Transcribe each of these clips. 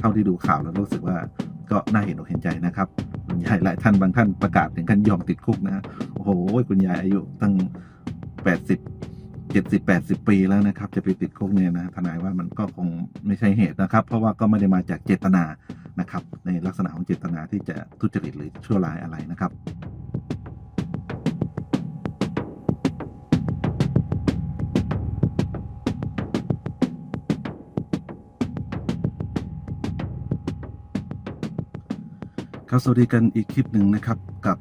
เท่าที่ดูข่าวแล้วรู้สึกว่าก็น่าเห็นอกเห็นใจนะครับคุณยายหลายท่านบางท่านประกาศถึงขั้นยอมติดคุกนะฮะโอ้โหคุณยายอายุตั้งแปดสิบเจ็ดสิบแปดสิบปีแล้วนะครับ จะไปติดคุกเนี่ยนะทนายว่ามันก็คงไม่ใช่เหตุนะครับ เพราะว่าก็ไม่ได้มาจากเจตนานะครับ ในลักษณะของเจตนาที่จะทุจริตหรือชั่วร้ายอะไรนะครับ ครับสวัสดีกันอีกคลิปหนึ่งนะครับกับ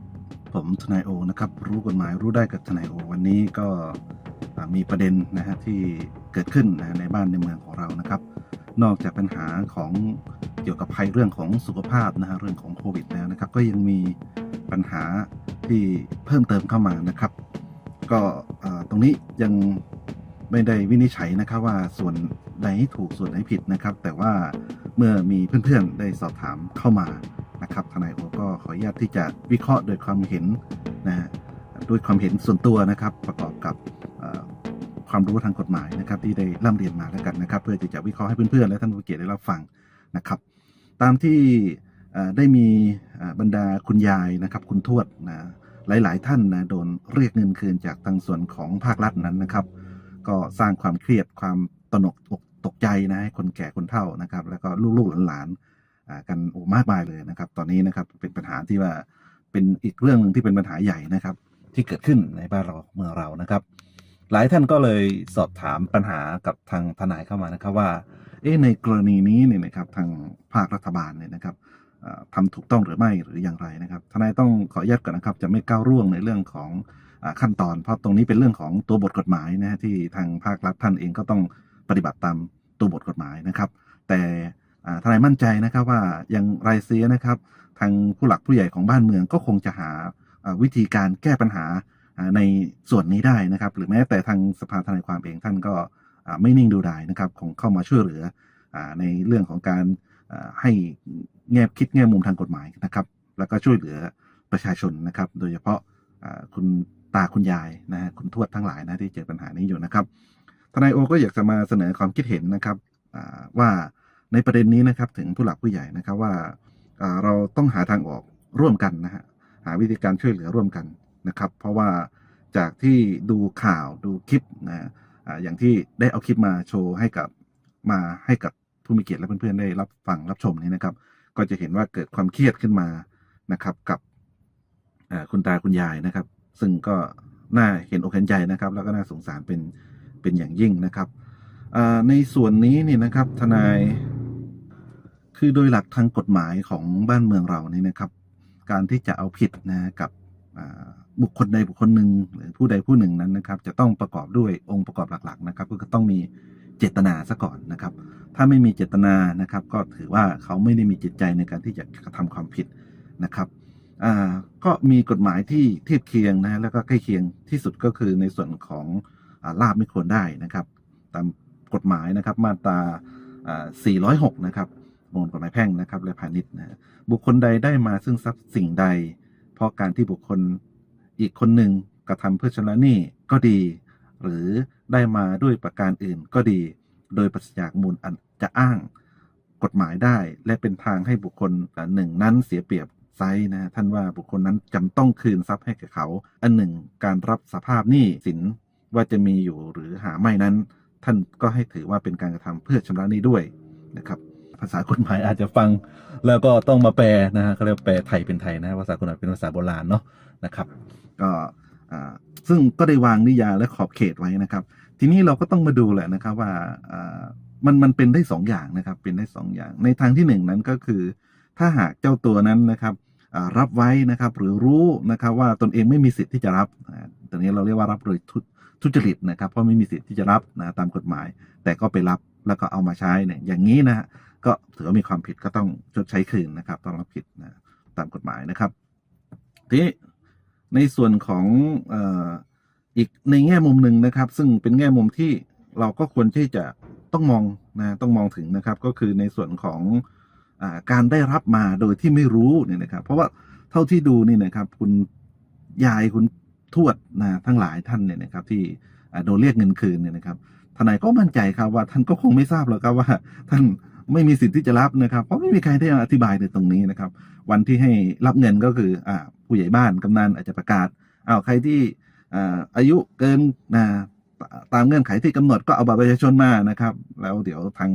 ผมทนายโอนะครับรู้กฎหมายรู้ได้กับทนายโอ วันนี้ก็มีประเด็นนะฮะที่เกิดขึ้นนะในบ้านในเมืองของเรานะครับ นอกจากปัญหาของเกี่ยวกับภัยเรื่องของสุขภาพนะฮะเรื่องของโควิดแล้วนะครับ ก็ยังมีปัญหาที่เพิ่มเติมเข้ามานะครับ ก็ตรงนี้ยังไม่ได้วินิจฉัยนะครับว่าส่วนไหนถูกส่วนไหนผิดนะครับ แต่ว่าเมื่อมีเพื่อนๆได้สอบถามเข้ามา นะครับทนายโอก็ขออนุญาตที่จะวิเคราะห์โดยความเห็นนะฮะด้วยความเห็นส่วนตัวนะครับ ประกอบกับความรู้ทางกฎหมายนะครับ ที่ได้ร่ำเรียนมาแล้วกันนะครับ เพื่อที่จะวิเคราะห์ให้เพื่อนๆและท่านผู้เกียรติได้รับฟังนะครับ ตามที่ได้มีบรรดาคุณยายนะครับ คุณทวดนะหลาย ๆ ท่านนะโดนเรียกเงินคืนจากทางส่วนของภาครัฐนั้นนะครับ ก็สร้างความเครียดความตนกตกใจนะให้คนแก่คนเฒ่านะครับ แล้วก็ลูกๆหลานๆ กันโอ้มากมายเลยนะครับ ตอนนี้นะครับเป็นปัญหาที่ว่าเป็นอีกเรื่องหนึ่งที่เป็นปัญหาใหญ่นะครับ ที่เกิดขึ้นในบ้านเราเมืองเรานะครับ หลายท่านก็เลยสอบถามปัญหากับทางทนายเข้ามานะครับว่าเอ๊ในกรณีนี้เนี่ยนะครับทางภาครัฐบาลเนี่ยนะครับอ่าทำถูกต้องหรือไม่หรืออย่างไรนะครับทนายต้องขออนุญาตก่อนนะครับ จะไม่ก้าวร่วงในเรื่องของอขั้นตอน เพราะตรงนี้เป็นเรื่องของตัวบทกฎหมายนะฮะที่ทางภาครัฐท่านเองก็ต้องปฏิบัติตามตัวบทกฎหมายนะครับ แต่ ทนายมั่นใจนะครับว่าอย่างไรเสียนะครับ ทางผู้หลักผู้ใหญ่ของบ้านเมืองก็คงจะหาวิธีการแก้ปัญหาในส่วนนี้ได้นะครับ หรือแม้แต่ทางสภาทนายความเองท่านก็ไม่นิ่งดูดายนะครับคงเข้ามาช่วยเหลือในเรื่องของการให้แง่คิดแง่มุมทางกฎหมายนะครับ แล้วก็ช่วยเหลือประชาชนนะครับ โดยเฉพาะคุณตาคุณยายนะฮะคุณทวดทั้งหลายนะที่เจอปัญหานี้อยู่นะครับ ทนายโอก็อยากจะมาเสนอความคิดเห็นนะครับอ่าว่า ในประเด็นนี้นะครับถึงผู้หลักผู้ใหญ่นะครับว่าเราต้องหาทางออกร่วมกันนะฮะหาวิธีการช่วยเหลือร่วมกันนะครับ เพราะว่าจากที่ดูข่าวดูคลิปนะอ่าอย่างที่ได้เอาคลิปมาโชว์ให้กับมาให้กับผู้มีเกียรติและเพื่อนๆได้รับฟังรับชมนี้นะครับ ก็จะเห็นว่าเกิดความเครียดขึ้นมานะครับกับคุณตาคุณยายนะครับ ซึ่งก็น่าเห็นอกเห็นใจนะครับ แล้วก็น่าสงสารเป็นเป็นอย่างยิ่งนะครับในส่วนนี้นี่นะครับทนาย คือโดยหลักทางกฎหมายของบ้านเมืองเรานี่นะครับ การที่จะเอาผิดนะกับบุคคลใดบุคคลหนึ่งหรือผู้ใดผู้หนึ่งนั้นนะครับ จะต้องประกอบด้วยองค์ประกอบหลักๆนะครับ ก็คือต้องมีเจตนาซะก่อนนะครับ ถ้าไม่มีเจตนานะครับ ก็ถือว่าเขาไม่ได้มีจิตใจในการที่จะกระทำความผิดนะครับก็มีกฎหมายที่เทียบเคียงนะแล้วก็ใกล้เคียงที่สุดก็คือในส่วนของลาบไม่ควรได้นะครับ ตามกฎหมายนะครับมาตรา406 นะครับ ประมวลกฎหมายแพ่งนะครับและพาณิชย์นะฮะบุคคลใดได้มาซึ่งทรัพย์สิ่งใด เพราะการที่บุคคลอีกคนหนึ่งกระทำเพื่อชำระหนี้ก็ดี หรือได้มาด้วยประการอื่นก็ดี โดยปราศจากมูลอันจะอ้างกฎหมายได้ และเป็นทางให้บุคคลอ่าหนึ่งนั้นเสียเปรียบไซส์นะท่านว่าบุคคลนั้นจำต้องคืนทรัพย์ให้แก่เขา อันหนึ่งการรับสภาพหนี้สินว่าจะมีอยู่หรือหาไม่นั้น ท่านก็ให้ถือว่าเป็นการกระทำเพื่อชำระหนี้ด้วยนะครับ ภาษากฎหมายอาจจะฟัง แล้วก็ต้องมาแปลนะฮะเขาเรียกว่าแปลไทยเป็นไทยนะภาษากฎหมายเป็นภาษาโบราณเนาะนะครับ ก็อ่าซึ่งก็ได้วางนิยามและขอบเขตไว้นะครับ ทีนี้เราก็ต้องมาดูแหละนะครับว่าอ่ามันมันเป็นได้สองอย่างนะครับ เป็นได้สองอย่าง ในทางที่หนึ่งนั้นก็คือ ถ้าหากเจ้าตัวนั้นนะครับอ่ารับไว้นะครับหรือรู้นะครับว่าตนเองไม่มีสิทธิ์ที่จะรับอ่าตรงนี้เราเรียกว่ารับโดยทุจริตนะครับ เพราะไม่มีสิทธิ์ที่จะรับนะตามกฎหมาย แต่ก็ไปรับ แล้วก็เอามาใช้เนี่ยอย่างนี้นะฮะก็ถือว่ามีความผิดก็ต้องชดใช้คืนนะครับ ต้องรับผิดนะตามกฎหมายนะครับทีนี้ในส่วนของออีกในแง่มุมหนึ่งนะครับ ซึ่งเป็นแง่มุมที่เราก็ควรที่จะต้องมองนะต้องมองถึงนะครับ ก็คือในส่วนของอการได้รับมาโดยที่ไม่รู้เนี่ยนะครับ เพราะว่าเท่าที่ดูนี่นะครับ คุณยายคุณทวดนะทั้งหลายท่านเนี่ยนะครับ ที่โดนเรียกเงินคืนเนี่ยนะครับทนายก็มั่นใจครับว่าท่านก็คงไม่ทราบหรอกครับว่า ท่านไม่มีสิทธิ์ที่จะรับนะครับ เพราะไม่มีใครได้อธิบายในตรงนี้นะครับ วันที่ให้รับเงินก็คืออ่าผู้ใหญ่บ้านกำนันอาจจะประกาศอ้าวใครที่อ่าอายุเกินนะตามเงื่อนไขที่กำหนดก็เอาบัตรประชาชนมานะครับ แล้วเดี๋ยวทาง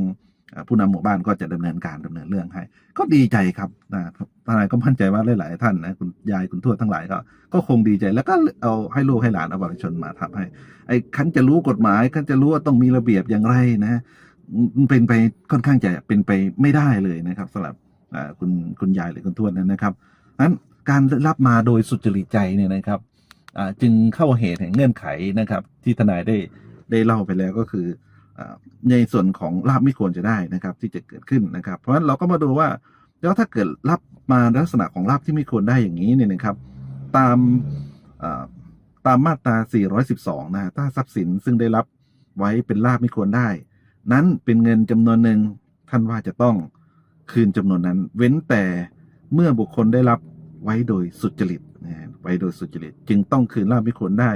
ผู้นำหมู่บ้านก็จะดำเนินการดำเนินเรื่องให้ ก็ดีใจครับนะครับทนายก็มั่นใจว่าหลาย ๆ ท่านนะคุณยายคุณทวดทั้งหลายก็ก็คงดีใจแล้วก็เอาให้ลูกให้หลานเอาบัตรประชาชนมาทำให้ ไอ้คันจะรู้กฎหมายคันจะรู้ว่าต้องมีระเบียบอย่างไรนะมันเป็นไปค่อนข้างจะเป็นไปไม่ได้เลยนะครับสำหรับคุณคุณยายหรือคุณทวดนั้นนะครับนั้นการรับมาโดยสุจริตใจเนี่ยนะครับจึงเข้าเหตุแห่งเงื่อนไขนะครับ ที่ทนายได้ได้เล่าไปแล้วก็คือ ในส่วนของลาบไม่ควรจะได้นะครับ ที่จะเกิดขึ้นนะครับ เพราะฉะนั้นเราก็มาดูว่าแล้วถ้าเกิดรับมาลักษณะของลาบที่ไม่ควรได้อย่างนี้เนี่ยนะครับ ตามตามมาตรา 412 นะถ้าทรัพย์สินซึ่งได้รับไว้เป็นลาบไม่ควรได้ นั้นเป็นเงินจำนวนหนึ่งท่านว่าจะต้องคืนจำนวนนั้น เว้นแต่เมื่อบุคคลได้รับไว้โดยสุจริตนะฮะไว้โดยสุจริต จึงต้องคืนลาบไม่ควรได้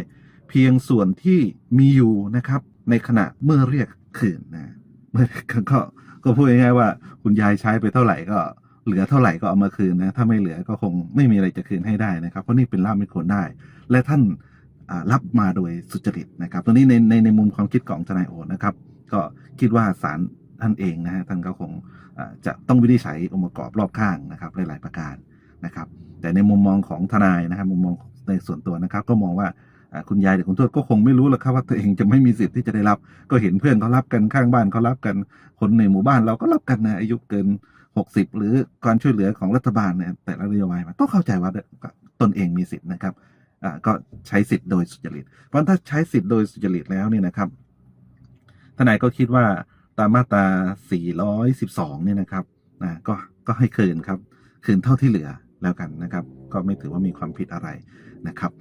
เพียงส่วนที่มีอยู่นะครับ ในขณะเมื่อเรียกคืนนะเมื่อก็ก็พูดง่ายๆว่า คุณยายใช้ไปเท่าไหร่ก็เหลือเท่าไหร่ก็เอามาคืนนะถ้าไม่เหลือก็คงไม่มีอะไรจะคืนให้ได้นะครับ เพราะนี่เป็นลาบไม่ควรได้ และท่านรับมาโดยสุจริตนะครับ ตัวนี้ในในในมุมความคิดของทนายโอนะครับ ก็คิดว่าศาลท่านเองนะฮะท่านก็คงจะต้องวินิจฉัยองค์ประกอบรอบข้างนะครับหลาย ๆ ประการนะครับ แต่ในมุมมองของทนายนะครับ มุมมองในส่วนตัวนะครับ ก็มองว่า คุณยายหรือคุณทวดก็คงไม่รู้หรอกครับว่าตัวเองจะไม่มีสิทธิ์ที่จะได้รับ ก็เห็นเพื่อนเขารับกันข้างบ้านเขารับกัน คนในหมู่บ้านเราก็รับกันนะอายุเกิน 60 หรือการช่วยเหลือของรัฐบาลเนี่ยแต่ละนโยบายมาก็เข้าใจว่าตนเองมีสิทธิ์นะครับก็ใช้สิทธิ์โดยสุจริต เพราะถ้าใช้สิทธิ์โดยสุจริตแล้วเนี่ยนะครับทนายก็คิดว่าตามมาตรา 412 เนี่ยนะครับนะก็ก็ให้คืนครับ คืนเท่าที่เหลือแล้วกันนะครับ ก็ไม่ถือว่ามีความผิดอะไรนะครับ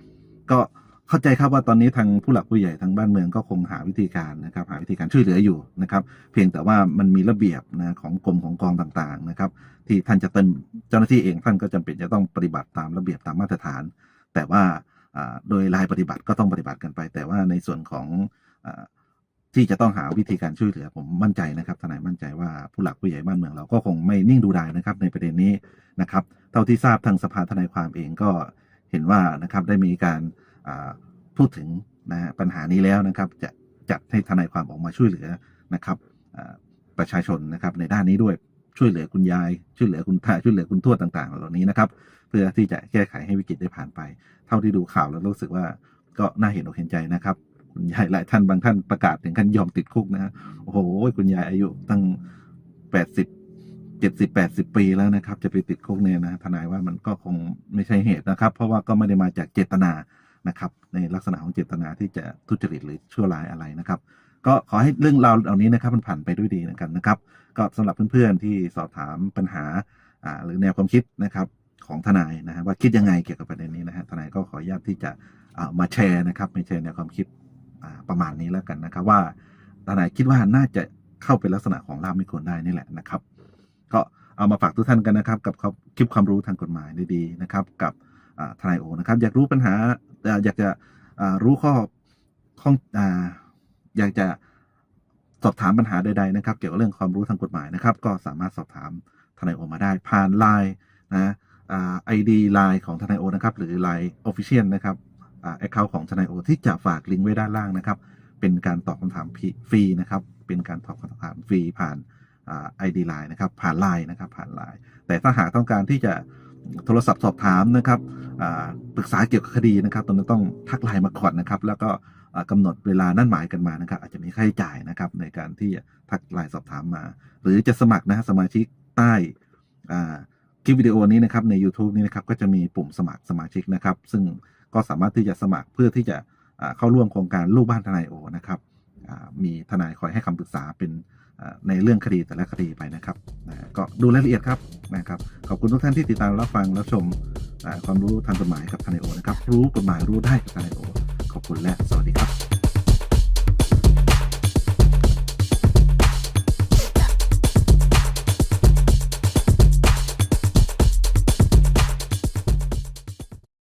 ก็ เข้าใจครับว่าตอนนี้ทางผู้หลักผู้ใหญ่ทางบ้านเมืองก็คงหาวิธีการนะครับหาวิธีการช่วยเหลืออยู่นะครับ เพียงแต่ว่ามันมีระเบียบนะของกรมของกองต่างๆนะครับ ที่ท่านจะเต็มเจ้าหน้าที่เองท่านก็จำเป็นจะต้องปฏิบัติตามระเบียบตามมาตรฐาน แต่ว่าโดยรายปฏิบัติก็ต้องปฏิบัติกันไป แต่ว่าในส่วนของอที่จะต้องหาวิธีการช่วยเหลือผมมั่นใจนะครับทนายมั่นใจว่าผู้หลักผู้ใหญ่บ้านเมืองเราก็คงไม่นิ่งดูดายนะครับในประเด็นนี้นะครับ เท่าที่ทราบทางสภาทนายความเองก็เห็นว่านะครับได้มีการ พูดถึงนะฮะปัญหานี้แล้วนะครับ จะจัดให้ทนายความออกมาช่วยเหลือนะครับประชาชนนะครับในด้านนี้ด้วยช่วยเหลือคุณยาย ช่วยเหลือคุณตาช่วยเหลือคุณทวดต่างๆ เหล่านี้นะครับ เพื่อที่จะแก้ไขให้วิกฤตได้ผ่านไป เท่าที่ดูข่าวแล้วรู้สึกว่าก็น่าเห็นอกเห็นใจนะครับ คุณยายหลายท่านบางท่านประกาศถึงขั้นยอมติดคุกนะฮะโอ้โหคุณยายอายุตั้งแปดสิบเจ็ดสิบแปดสิบปีแล้วนะครับ จะไปติดคุกเนี่ยนะทนายว่ามันก็คงไม่ใช่เหตุนะครับ เพราะว่าก็ไม่ได้มาจากเจตนา นะครับในลักษณะของเจตนาที่จะทุจริตหรือชั่วร้ายอะไรนะครับ ก็ขอให้เรื่องราวเหล่านี้นะครับมันผ่านไปด้วยดีกันนะครับ ก็สำหรับเพื่อนๆที่สอบถามปัญหาอ่าหรือแนวความคิดนะครับของทนายนะฮะว่าคิดยังไงเกี่ยวกับประเด็นนี้นะฮะทนายก็ขออนุญาตที่จะเอามาแชร์นะครับมาแชร์แนวความคิดอ่าประมาณนี้แล้วกันนะครับ ว่าทนายคิดว่าน่าจะเข้าเป็นลักษณะของลาบไม่ควรได้นี่แหละนะครับ ก็เอามาฝากทุกท่านกันนะครับ กับคลิปความรู้ทางกฎหมายดีๆนะครับ กับทนายโอนะครับ อยากรู้ปัญหา อยากจะรู้ข้อข้องอยากจะสอบถามปัญหาใดๆนะครับ เกี่ยวกับเรื่องความรู้ทางกฎหมายนะครับ ก็สามารถสอบถามทนายโอมาได้ผ่านไลน์นะไอดีไลน์ของทนายโอนะครับ หรือไลน์ออฟฟิเชียลนะครับแอคเคาท์ของทนายโอที่จะฝากลิงก์ไว้ด้านล่างนะครับ เป็นการตอบคำถามฟรีนะครับ เป็นการตอบคำถามฟรีผ่านไอดีไลน์นะครับ ผ่านไลน์นะครับ ผ่านไลน์แต่ถ้าหากต้องการที่จะ โทรศัพท์สอบถามนะครับปรึกษาเกี่ยวกับคดีนะครับตอนนั้นต้องทักไลน์มาก่อนนะครับ แล้วก็อ่ากำหนดเวลานั่นหมายกันมานะครับ อาจจะมีค่าใช้จ่ายนะครับในการที่ทักไลน์สอบถามมา หรือจะสมัครนะสมาชิกใต้คลิปวิดีโอนี้นะครับใน YouTube นี้นะครับก็จะมีปุ่มสมัครสมาชิกนะครับ ซึ่งก็สามารถที่จะสมัครเพื่อที่จะเข้าร่วมโครงการลูกบ้านทนายโอนะครับมีทนายคอยให้คำปรึกษาเป็น ในเรื่องคดีแต่ละคดีไปนะครับนะก็ดูรายละเอียดครับนะครับขอบคุณทุกท่านที่ติดตามรับฟังรับชมความรู้ทางกฎหมายกับทนายโอนะครับ รู้กฎหมายรู้ได้กับทนายโอขอบคุณและสวัสดีครับ